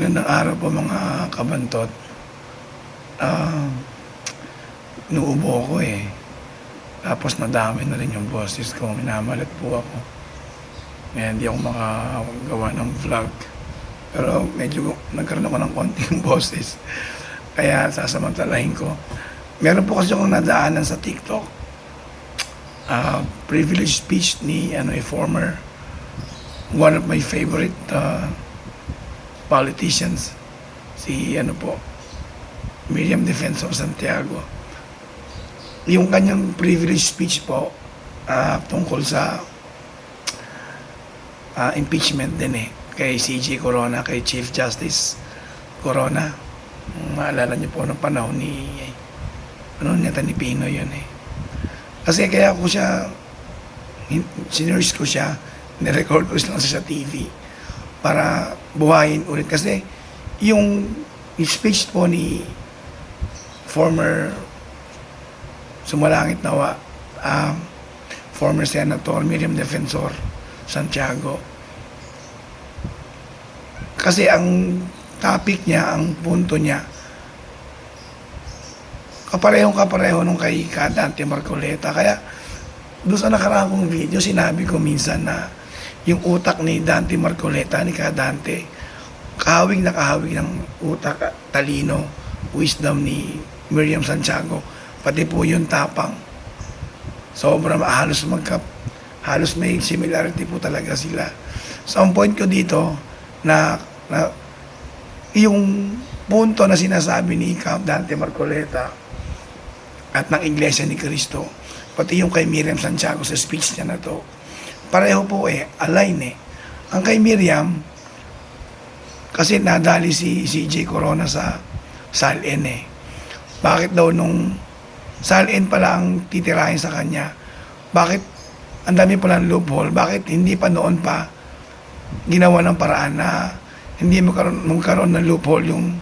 Magandang araw po mga kabantot. Ah, nuubo ako eh. Tapos nadami na rin yung boses ko. Minamalat po ako. Kaya hindi ako makagawa ng vlog. Pero medyo nagkaroon ako ng konting boses. Kaya sasamantalahin ko. Meron po kasi akong nadaanan sa TikTok. Ah, privilege speech ni ano, a former one of my favorite uh, politicians, si ano po, Miriam Defensor Santiago. Yung kanyang privilege speech po ah, tungkol sa ah, impeachment din eh, kay CJ Corona, kay Chief Justice Corona. Maalala niyo po ng panahon ni ano nita ni Pino yun eh. Kasi kaya ko siya sinurse ko siya, nirecord ko lang sa TV para buhayin ulit. Kasi yung, speech po ni former sumalangit nawa um, former Senator Miriam Defensor Santiago. Kasi ang topic niya, ang punto niya, kaparehong kapareho nung kay Kadante Marcoleta. Kaya doon sa nakaraang video, sinabi ko minsan na yung utak ni Dante Marcoleta, ni Kadante, kahawig na kahawig ng utak, talino, wisdom ni Miriam Santiago, pati po yung tapang. Sobra halos magka, halos may similarity po talaga sila. So ang point ko dito na, na yung punto na sinasabi ni Count Dante Marcoleta at ng Iglesia ni Cristo, pati yung kay Miriam Santiago sa speech niya na to, pareho po eh, align eh. Ang kay Miriam, kasi nadali si CJ Corona sa Salin eh. Bakit daw nung Salin pala ang titirahin sa kanya, bakit ang dami pala ng loophole, bakit hindi pa noon pa ginawa ng paraan na hindi magkaroon, magkaroon ng loophole yung,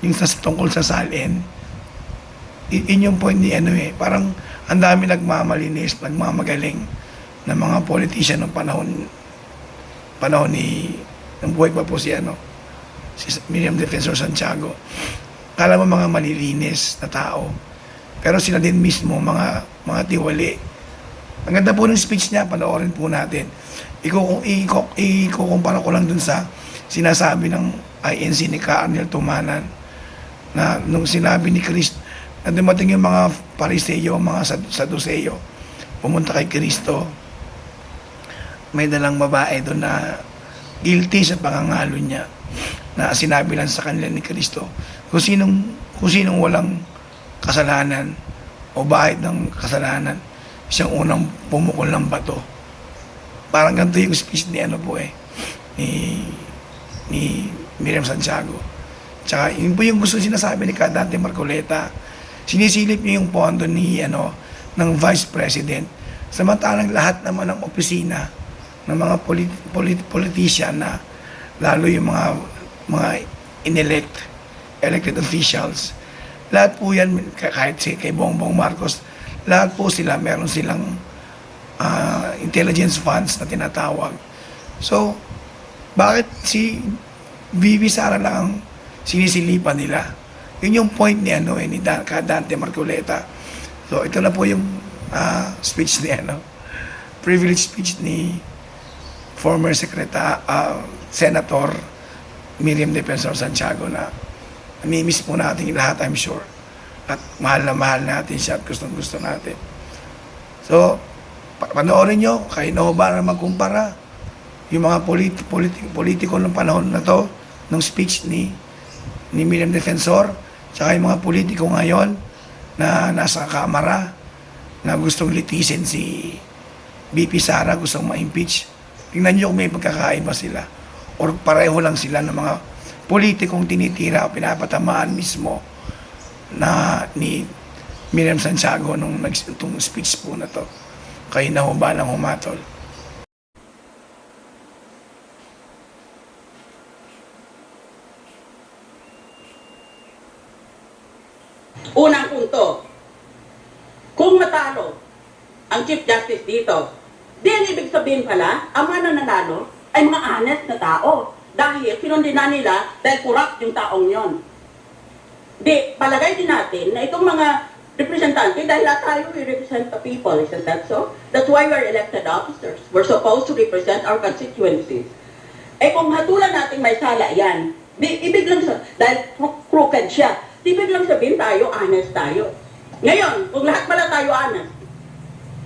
yung sa tungkol sa Salin. I- yun yung point ni ano eh, parang ang dami nagmamalinis, nagmamagaling ng mga politician ng panahon panahon ni ng buhay pa po si ano si Miriam Defensor Santiago. Kala mo mga malilinis na tao pero sila din mismo mga mga tiwali. Ang ganda po ng speech niya panoorin po natin. Iko iko ikukumpara ko lang dun sa sinasabi ng INC ni Ka Arnel Tumanan na nung sinabi ni Kristo na dumating yung mga pariseyo, mga sad- saduseyo, pumunta kay Kristo, may dalang babae doon na guilty sa pangangalo niya na sinabi lang sa kanila ni Kristo kung sinong, kung sinong walang kasalanan o bahid ng kasalanan siyang unang pumukol ng bato. Parang ganito yung speech ni ano po eh ni ni Miriam Santiago. Tsaka yun po yung gusto sinasabi ni Kadante Marcoleta. Sinisilip niya yung pondo ni ano ng Vice President. Samantalang lahat naman ng opisina ng mga polit, polit, politician na lalo yung mga mga inelect elected officials. Lahat po yan kahit si kay Bongbong Marcos lahat po sila meron silang ah, intelligence funds na tinatawag. So bakit si Vivi Sara lang ang sinisilipan nila? Yun yung point ni ano eh, ni Dante Marcoleta. So ito na po yung ah, speech ni ano privilege speech ni former secretary senator Miriam Defensor Santiago na namimiss po natin lahat I'm sure. At mahal na mahal natin siya at gustong gusto natin. So pa- panoorin nyo kayo na ba na magkumpara yung mga politi- politi- politiko ng panahon na to ng speech ni ni Miriam Defensor tsaka yung mga politiko ngayon na nasa kamara na gustong litisin si BP Sara gustong ma-impeach tingnan nyo kung may pagkakaiba sila. Or pareho lang sila ng mga politikong tinitira o pinapatamaan mismo na ni Miriam Santiago nung itong speech po na to. Kayo na ho ba ng humatol? Unang punto, kung matalo ang Chief Justice dito, di ang ibig sabihin pala, ang mga nananalo ay mga honest na tao. dahil kinundina nila dahil corrupt yung taong yon. Di, palagay din natin na itong mga representante, dahil lahat tayo we represent the people, isn't that so? That's why we're elected officers. We're supposed to represent our constituencies. Eh kung hatulan natin may sala yan, di, ibig lang sa, dahil cro- crooked siya, ibig lang sabihin tayo, honest tayo. Ngayon, kung lahat pala tayo honest,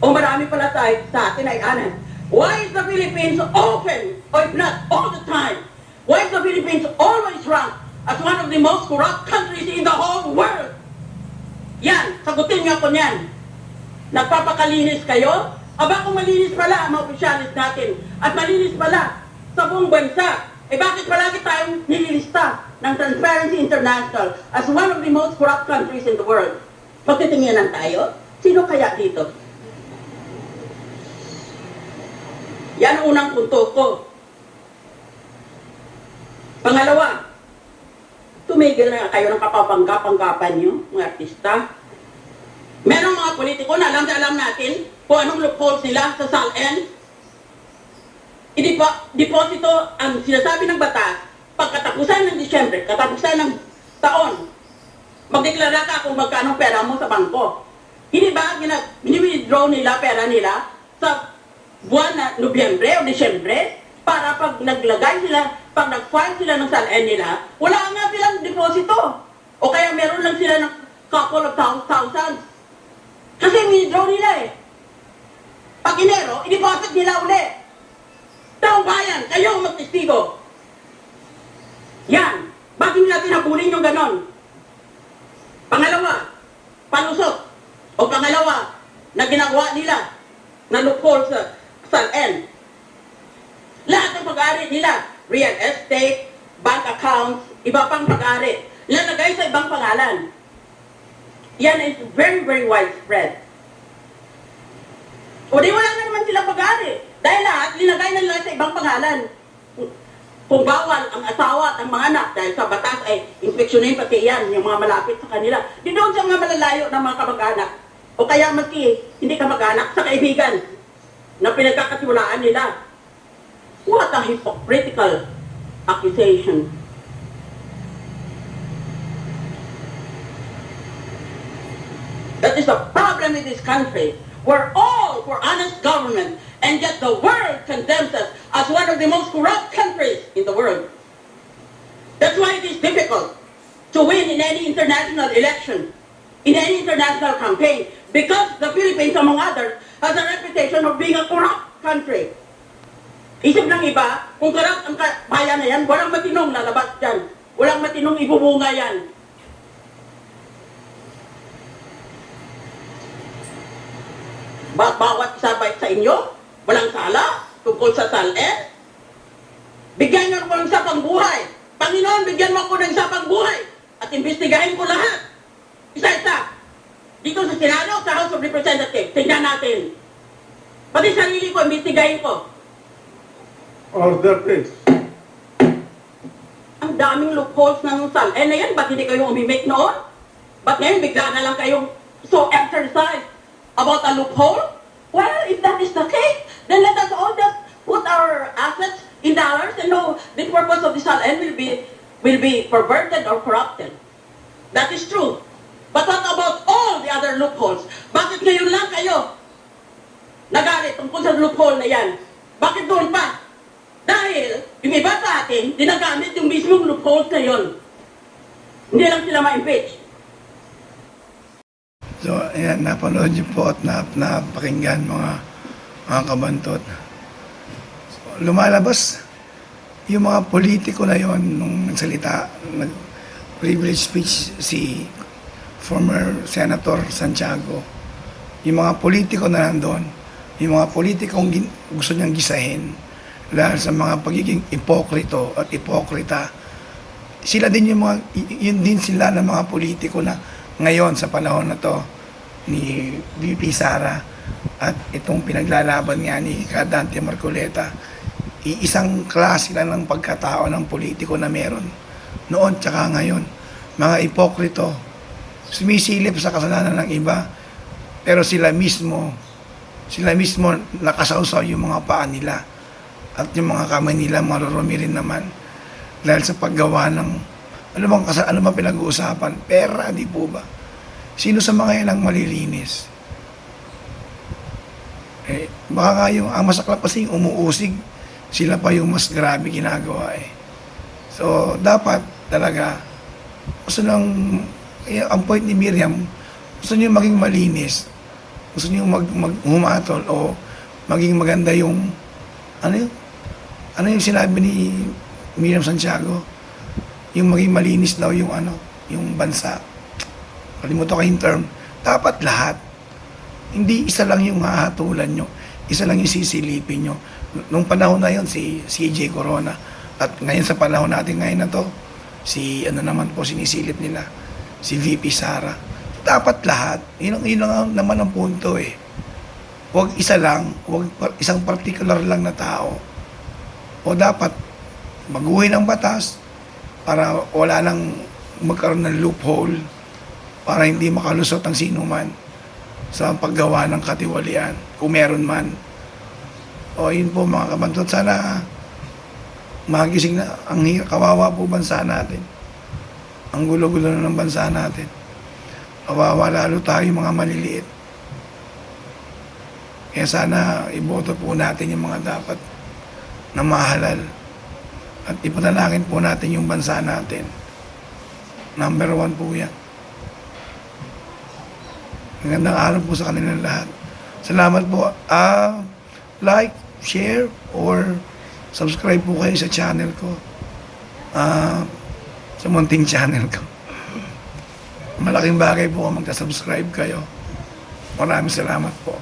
o marami pala tayo sa atin ay honest, why is the Philippines open, or if not all the time, why is the Philippines always ranked as one of the most corrupt countries in the whole world? Yan, sagutin nga po niyan. Nagpapakalinis kayo? Aba kung malinis pala ang mga natin at malinis pala sa buong bansa, eh bakit palagi tayong nililista ng Transparency International as one of the most corrupt countries in the world? Magtitinginan tayo? Sino kaya dito? Yan ang unang punto ko. Pangalawa, tumigil na kayo ng kapapangga-panggapan nyo, mga artista. Merong mga politiko na alam na alam natin kung anong loopholes nila sa SALN. Idipo, deposito ang sinasabi ng batas pagkatapusan ng Disyembre, katapusan ng taon, magdeklara ka kung magkano pera mo sa bangko. Hindi ba gina- withdraw nila pera nila sa buwan na Nobyembre o Disyembre para pag naglagay sila, pag nag-file sila ng SALN nila, wala nga silang deposito. O kaya meron lang sila ng couple of thou- thousands. Kasi withdraw nila eh. Pag Enero, i-deposit nila uli. Taong bayan, kayo ang magtestigo. Yan. Bakit nila tinabulin yung ganon? Pangalawa, palusot. O pangalawa, na ginagawa nila na loophole sa SALN. Lahat ng pag-aari nila, real estate, bank accounts, iba pang pag-aari, lalagay sa ibang pangalan. Yan is very, very widespread. O di wala na naman silang pag-aari. Dahil lahat, linagay na nila sa ibang pangalan. Kung bawal ang asawa at ang mga anak dahil sa batas ay inspeksyonin pati yan, yung mga malapit sa kanila. Di doon sa mga malalayo ng mga kamag-anak. O kaya maski hindi kamag-anak sa kaibigan na pinagkakatiwalaan nila. What a hypocritical accusation. That is the problem in this country. We're all for honest government, and yet the world condemns us as one of the most corrupt countries in the world. That's why it is difficult to win in any international election, in any international campaign, because the Philippines, among others, has a reputation of being a corrupt country. Isip ng iba, kung corrupt ang bayan na yan, walang matinong lalabas dyan. Walang matinong ibubunga yan. Ba bawat isa sa inyo, walang sala tungkol sa SALN? Bigyan niyo ako ng sapang buhay. Panginoon, bigyan mo ako ng sapang buhay. At imbestigahin ko lahat. Isa-isa. Dito sa Senado, sa House of Representatives, tingnan natin. Pati sarili ko, imbestigahin ko. Order, please. Ang daming loopholes ng SALN na yan. Ba't hindi kayo umimik noon? Ba't ngayon bigla na lang kayong so exercised about a loophole? Well, if that is the case, then let us all just put our assets in dollars and know the purpose of the SALN will be will be perverted or corrupted. That is true. But what about all the other loopholes? Bakit ngayon lang kayo nagalit tungkol sa loophole na yan? Bakit doon pa? Dahil yung iba sa atin, ginagamit yung mismong loopholes na yun. Hindi lang sila ma-impeach. So, ayan, napanood niyo po at nap, napakinggan mga, mga kabantot. So, lumalabas yung mga politiko na yon nung nagsalita, nag privilege speech si former Senator Santiago. Yung mga politiko na nandun, yung mga politikong gusto niyang gisahin dahil sa mga pagiging ipokrito at ipokrita, sila din yung mga, yun din sila ng mga politiko na ngayon sa panahon na to ni VP Sara at itong pinaglalaban nga ni Kadante Marcoleta iisang klase lang ng pagkatao ng politiko na meron noon tsaka ngayon mga ipokrito sumisilip sa kasalanan ng iba pero sila mismo sila mismo nakasawsaw yung mga paa nila at yung mga kamay nila marurumi rin naman dahil sa paggawa ng ano bang, kasa- ano bang pinag-uusapan? Pera, di po ba? Sino sa mga yan ang malilinis? Eh, baka nga yung, ang masaklap kasi yung umuusig, sila pa yung mas grabe ginagawa eh. So, dapat talaga, gusto nang, eh, ang point ni Miriam, gusto niyo maging malinis, gusto niyo mag, mag humatol o maging maganda yung, ano yun? Ano yung sinabi ni Miriam Santiago? Yung maging malinis daw yung ano, yung bansa. Kalimutan ko yung term. Dapat lahat. Hindi isa lang yung hahatulan nyo. Isa lang yung sisilipin nyo. Nung panahon na yon si CJ Corona. At ngayon sa panahon natin ngayon na to, si ano naman po sinisilip nila, si VP Sara. Dapat lahat. Yun, ang- yun ang- naman ang punto eh. Huwag isa lang, huwag isang particular lang na tao. O dapat baguhin ang batas para wala nang magkaroon ng loophole para hindi makalusot ang sino man sa paggawa ng katiwalian kung meron man. O yun po mga kabantot, sana magising na ang kawawa po bansa natin. Ang gulo-gulo ng bansa natin. Kawawa lalo tayo mga maliliit. Kaya sana iboto po natin yung mga dapat na mahalal. At ipanalangin po natin yung bansa natin. Number one po yan. Magandang araw po sa kanilang lahat. Salamat po. Ah, like, share, or subscribe po kayo sa channel ko. Ah, sa munting channel ko. Malaking bagay po kung magka-subscribe kayo. Maraming salamat po.